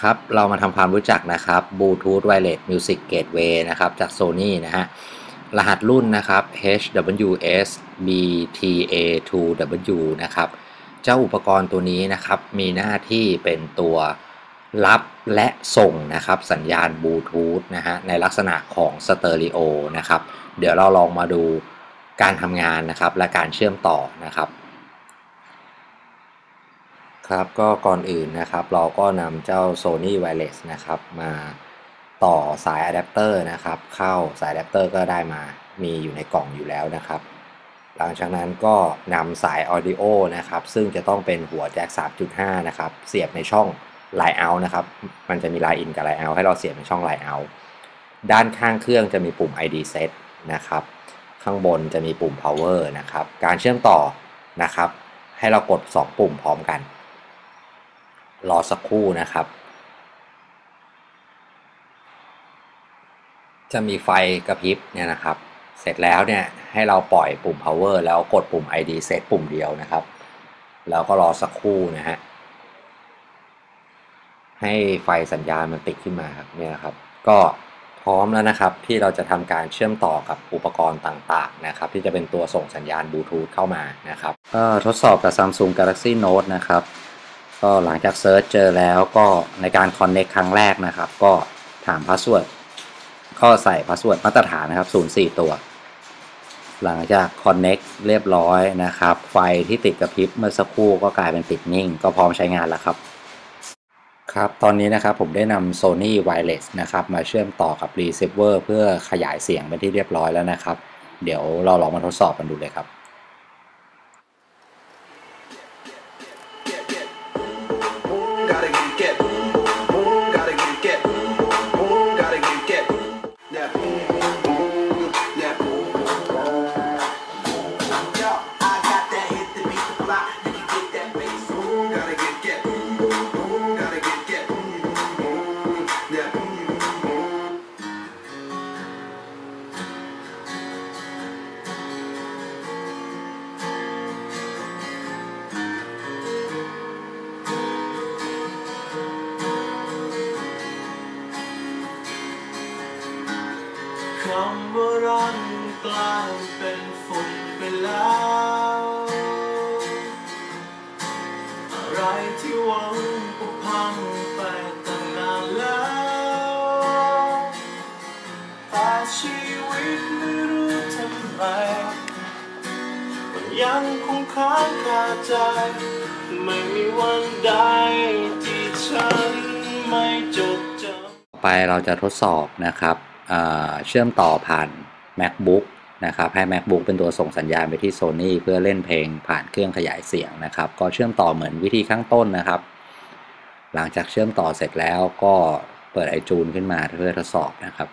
ครับ เรามาทำความรู้จักนะครับ Bluetooth Wireless Music Gateway นะครับ จาก Sony นะฮะ รหัสรุ่นนะครับ HWS BTA2W นะครับ เจ้าอุปกรณ์ตัวนี้นะครับ มีหน้าที่เป็นตัวรับและส่งนะครับ สัญญาณบลูทูธนะฮะ ในลักษณะของสเตอริโอนะครับ เดี๋ยวเราลองมาดูการทำงานนะครับ และการเชื่อมต่อนะครับ ครับก็ก่อนอื่นนะครับเราก็นำเจ้า Sony Wireless นะครับมาต่อสายอะแดปเตอร์นะครับเข้าสายอะแดปเตอร์ก็ได้มามีอยู่ในกล่องอยู่แล้วนะครับ หลังจากนั้นก็นำสาย Audio นะครับซึ่งจะต้องเป็นหัวแจ็ค 3.5 นะครับ เสียบในช่อง Line Out นะครับ มันจะมี Line In กับ Line Out ให้เราเสียบในช่อง Line Out ด้านข้างเครื่องจะมีปุ่ม ID Set นะครับข้างบนจะมีปุ่ม Power นะครับ การเชื่อมต่อนะครับ ให้เรากด 2 ปุ่มพร้อมกัน รอสักครู่นะครับ จะมีไฟกระพริบเนี่ยนะครับ เสร็จแล้วเนี่ยให้เราปล่อยปุ่ม power แล้วกดปุ่ม id set ปุ่มเดียวนะครับ แล้วก็รอสักครู่นะฮะ ให้ไฟสัญญาณมันติดขึ้นมาครับเนี่ยครับ ก็พร้อมแล้วนะครับที่เราจะทำการเชื่อมต่อกับอุปกรณ์ต่างๆนะครับ ที่จะเป็นตัวส่งสัญญาณบลูทูธเข้ามานะครับทดสอบกับ Samsung Galaxy Note นะครับ ก็หลังจากเซิร์ชเจอแล้วก็ในการ Connect ครั้งแรกนะครับ ก็ถามพาสเวิร์ดก็ใส่พาสเวิร์ดมาตรฐานนะครับ 04 ตัว หลังจาก Connect เรียบร้อยนะครับ ไฟที่ติดกระพริบเมื่อสักครู่ก็กลายเป็นติดนิ่ง ก็พร้อมใช้งานแล้วครับ ครับ ตอนนี้นะครับผมได้นำ Sony Wireless นะครับ มาเชื่อมต่อกับ Receiver เพื่อขยายเสียงเป็นที่เรียบร้อยแล้วนะครับ เดี๋ยวเราลองมาทดสอบกันดูเลยครับ Gotta get คำว่ารักกลายเป็นฝุ่นไปแล้ว อะไรที่หวังก็พังไปตั้งนานแล้วแต่ชีวิตไม่รู้ทำไมมันยังคงค้างคาใจ ไม่มีวันใดที่ฉันไม่จดจำไปเราจะทดสอบนะครับ เชื่อมต่อผ่าน macbook นะครับให้ macbook เป็นตัวส่งสัญญาณไปที่ Sony เพื่อเล่นเพลงผ่านเครื่องขยายเสียงนะครับ ก็เชื่อมต่อเหมือนวิธีข้างต้นนะครับ หลังจากเชื่อมต่อเสร็จแล้วก็เปิด iTunes ขึ้นมาเพื่อทดสอบนะครับ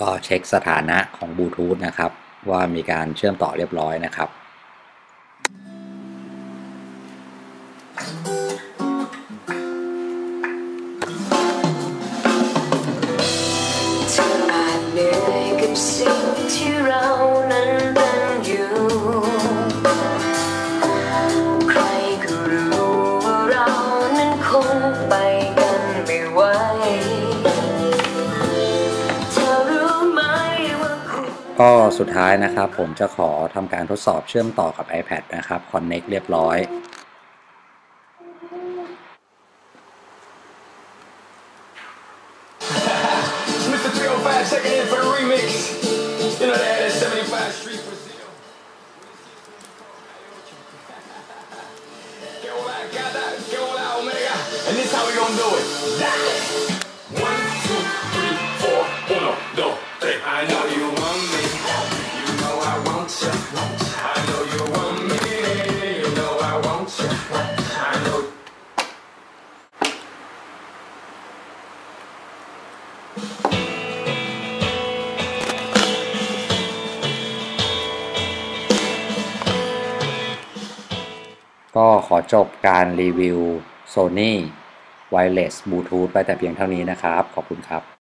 ก็เช็คสถานะของบลูทูธนะครับ ว่ามีการเชื่อมต่อเรียบร้อยนะครับ ก็สุดท้ายนะครับผมจะขอทำการทดสอบเชื่อมต่อกับ iPad นะครับคอนเน c t เรียบร้อย And this how we gon' do it. ก็ขอจบการรีวิว Sony Wireless Bluetooth ไปแต่เพียงเท่านี้นะครับ ขอบคุณครับ